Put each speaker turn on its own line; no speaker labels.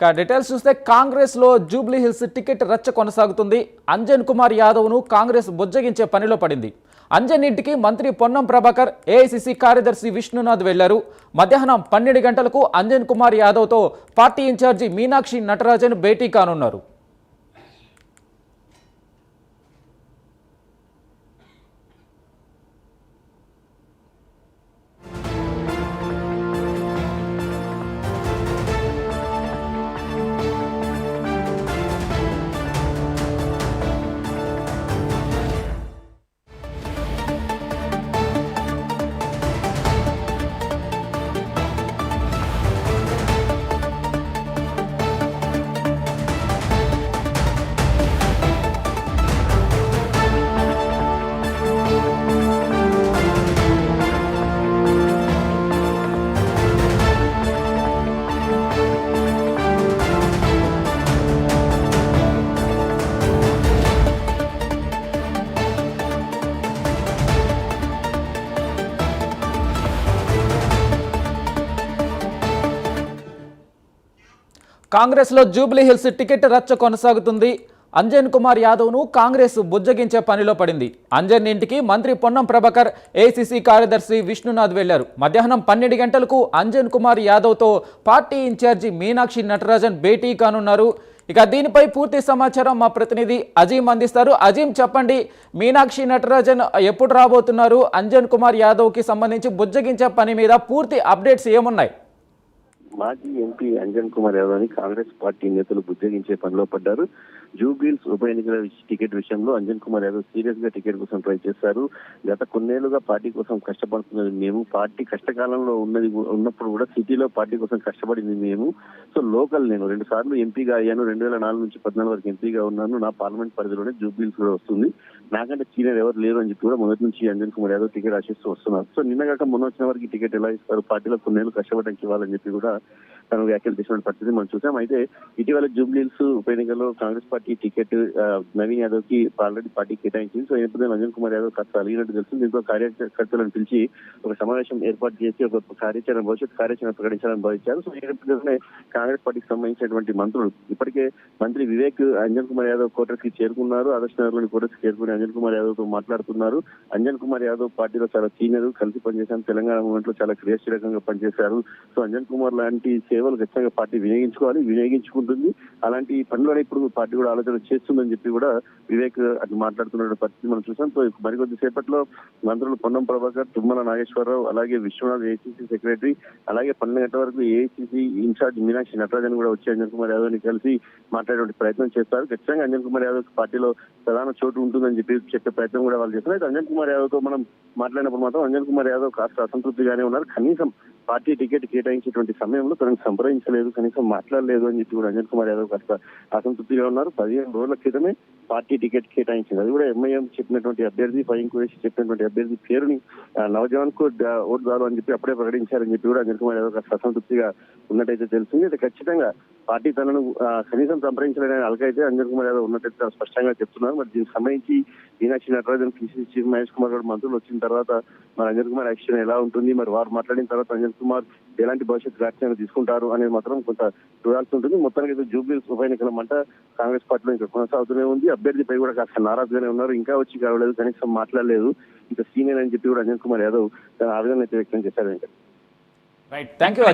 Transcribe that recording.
ఇక డీటెయిల్స్ చూస్తే కాంగ్రెస్లో జూబ్లీ హిల్స్ టికెట్ రచ్చ కొనసాగుతుంది. అంజన్ కుమార్ యాదవ్ను కాంగ్రెస్ బుజ్జగించే పనిలో పడింది. అంజన్ ఇంటికి మంత్రి పొన్నం ప్రభాకర్ ఏఐసిసి కార్యదర్శి విష్ణునాథ్ వెళ్ళారు. మధ్యాహ్నం పన్నెండు గంటలకు అంజన్ కుమార్ యాదవ్తో పార్టీ ఇన్ఛార్జి మీనాక్షి నటరాజన్ భేటీ కానున్నారు. కాంగ్రెస్లో జూబ్లీ హిల్స్ టికెట్ రచ్చ కొనసాగుతుంది. అంజన్ కుమార్ యాదవ్ను కాంగ్రెస్ బుజ్జగించే పనిలో పడింది. అంజన్ ఇంటికి మంత్రి పొన్నం ప్రభాకర్ ఏసీసీ కార్యదర్శి విష్ణునాథ్ వెళ్ళారు. మధ్యాహ్నం పన్నెండు గంటలకు అంజన్ కుమార్ యాదవ్తో పార్టీ ఇన్ఛార్జి మీనాక్షి నటరాజన్ భేటీ కానున్నారు. ఇక దీనిపై పూర్తి సమాచారం మా ప్రతినిధి అజీం అందిస్తారు. అజీం చెప్పండి మీనాక్షి నటరాజన్ ఎప్పుడు రాబోతున్నారు? అంజన్ కుమార్ యాదవ్కి సంబంధించి బుజ్జగించే పని మీద పూర్తి అప్డేట్స్ ఏమున్నాయి?
మాజీ ఎంపీ అంజన్ కుమార్ యాదవ్ని కాంగ్రెస్ పార్టీ నేతలు బుజ్జగించే పనిలో పడ్డారు. జూబ్లీల్స్ ఉప ఎన్నికల టికెట్ విషయంలో అంజన్ కుమార్ యాదవ్ సీరియస్గా టికెట్ కోసం ట్రై చేశారు. గత కొన్నేళ్ళుగా పార్టీ కోసం కష్టపడుతున్నది మేము. పార్టీ కష్టకాలంలో ఉన్నది ఉన్నప్పుడు కూడా సిటీలో పార్టీ కోసం కష్టపడింది మేము. సో లోకల్ నేను. రెండు సార్లు ఎంపీగా అయ్యాను. రెండు వేల నాలుగు నుంచి పద్నాలుగు వరకు ఎంపీగా ఉన్నాను. నా పార్లమెంట్ పరిధిలోనే జూబ్లీల్స్ కూడా వస్తుంది. నాకంటే సీనియర్ ఎవరు లేరు అని చెప్పి కూడా మొదటి నుంచి అంజన్ కుమార్ యాదవ్ టికెట్ ఆశిస్తూ వస్తున్నారు. సో నిన్నగాక మొన్న వచ్చిన వారికి టికెట్ ఎలా ఇస్తారు? పార్టీలో కొన్నేళ్ళు కష్టపడడానికి ఇవ్వాలని చెప్పి కూడా తను వ్యాఖ్యలు చేసిన పరిస్థితి మనం చూసాం. అయితే ఇటీవల జూబ్లీల్స్ ఉప ఎన్నికల్లో కాంగ్రెస్ పార్టీ టికెట్ నవీన్ యాదవ్కి ఆల్రెడీ పార్టీ కేటాయించింది. సో ఈ నేపథ్యంలో అంజన్ కుమార్ యాదవ్ కాస్త అలిగినట్టు తెలుస్తుంది. దీంతో కార్యకర్తలను పిలిచి ఒక సమావేశం ఏర్పాటు చేసి ఒక కార్యాచరణ భవిష్యత్ కార్యాచరణ ప్రకటించాలని భావించారు. సో ఈ నేపథ్యంలోనే కాంగ్రెస్ పార్టీకి సంబంధించినటువంటి మంత్రులు ఇప్పటికే మంత్రి వివేక్ అంజన్ కుమార్ యాదవ్ కోటర్స్కి చేరుకున్నారు. ఆదర్శ నగర్లోని కోటర్స్కి చేరుకుని అంజన్ కుమార్ యాదవ్తో మాట్లాడుతున్నారు. అంజన్ కుమార్ యాదవ్ పార్టీలో చాలా సీనియర్ కలిసి పనిచేశారు. తెలంగాణ మూమెంట్లో చాలా క్రియాశీలకంగా పనిచేశారు. సో అంజన్ కుమార్ లాంటి సేవలు ఖచ్చితంగా పార్టీ వినియోగించుకోవాలి వినియోగించుకుంటుంది. అలాంటి పనిలోనే ఇప్పుడు పార్టీ కూడా ఆలోచన చేస్తుందని చెప్పి కూడా వివేక్ అటు మాట్లాడుతున్న పరిస్థితి మనం చూసాం. సో మరికొద్ది సేపట్లో మంత్రులు పొన్నం ప్రభాకర్ తుమ్మల నాగేశ్వరరావు అలాగే విశ్వనాథ్ ఏసీసీ సెక్రటరీ అలాగే పన్నెండు గంటల వరకు ఏఐసీసీ ఇన్ఛార్జ్ మీనాక్షి నటరాజన్ కూడా వచ్చి అంజన్ కుమార్ యాదవ్ని కలిసి మాట్లాడే ప్రయత్నం చేస్తారు. ఖచ్చితంగా అంజన్ కుమార్ యాదవ్ పార్టీలో ప్రధాన చోటు ఉంటుందని చెప్పి చెప్పే ప్రయత్నం కూడా వాళ్ళు చేస్తున్నారు. అయితే అంజన్ కుమార్ యాదవ్తో మనం మాట్లాడినప్పుడు మాత్రం అంజన్ కుమార్ యాదవ్ కాస్త అసంతృప్తిగానే ఉన్నారు. కనీసం పార్టీ టికెట్ కేటాయించేటువంటి సమయంలో తనకు సంప్రదించలేదు కనీసం మాట్లాడలేదు అని చెప్పి కూడా అంజన్ కుమార్ యాదవ్ కాస్త అసంతృప్తిగా ఉన్నారు. పదిహేను రోజుల క్రితమే పార్టీ టికెట్ కేటాయించింది. అది కూడా ఎంఐఎం చెప్పినటువంటి అభ్యర్థి ఫైన్ కురేష్ చెప్పినటువంటి అభ్యర్థి పేరుని నవజవాన్కు ఓటు దారు అని చెప్పి అప్పుడే ప్రకటించారని చెప్పి కూడా అంజన్ కుమార్ యాదవ్ అసంతృప్తిగా ఉన్నట్టయితే తెలిసింది అయితే ఖచ్చితంగా పార్టీ తనను కనీసం సంప్రదించలేని అలకైతే అంజన్ కుమార్ యాదవ్ ఉన్నట్టయితే స్పష్టంగా చెప్తున్నారు. మరి దీనికి సంబంధించి మీనాక్షి నటరాజన్ పిసిసి చీఫ్ మహేష్ కుమార్ గారు మంత్రులు వచ్చిన తర్వాత మరి అంజన్ కుమార్ యాక్షన్ ఎలా ఉంటుంది? మరి వారు మాట్లాడిన తర్వాత అంజన్ కుమార్ ఎలాంటి భవిష్యత్ వ్యాఖ్యలు తీసుకుంటారు అనేది మాత్రం కొంత చూడాల్సి ఉంటుంది. మొత్తానికి అయితే జూబ్లీ ఉప ఎన్నికల మంట కాంగ్రెస్ పార్టీలో ఇంకా కొనసాగుతూనే ఉంది. అభ్యర్థిపై కూడా కాస్త నారాజుగానే ఉన్నారు. ఇంకా వచ్చి కావలేదు కనీసం మాట్లాడలేదు. ఇంకా సీనియర్ అని చెప్పి కూడా అంజన్ కుమార్ యాదవ్ తన ఆవేదన అయితే వ్యక్తం చేశారు వెంకట్.
Right thank you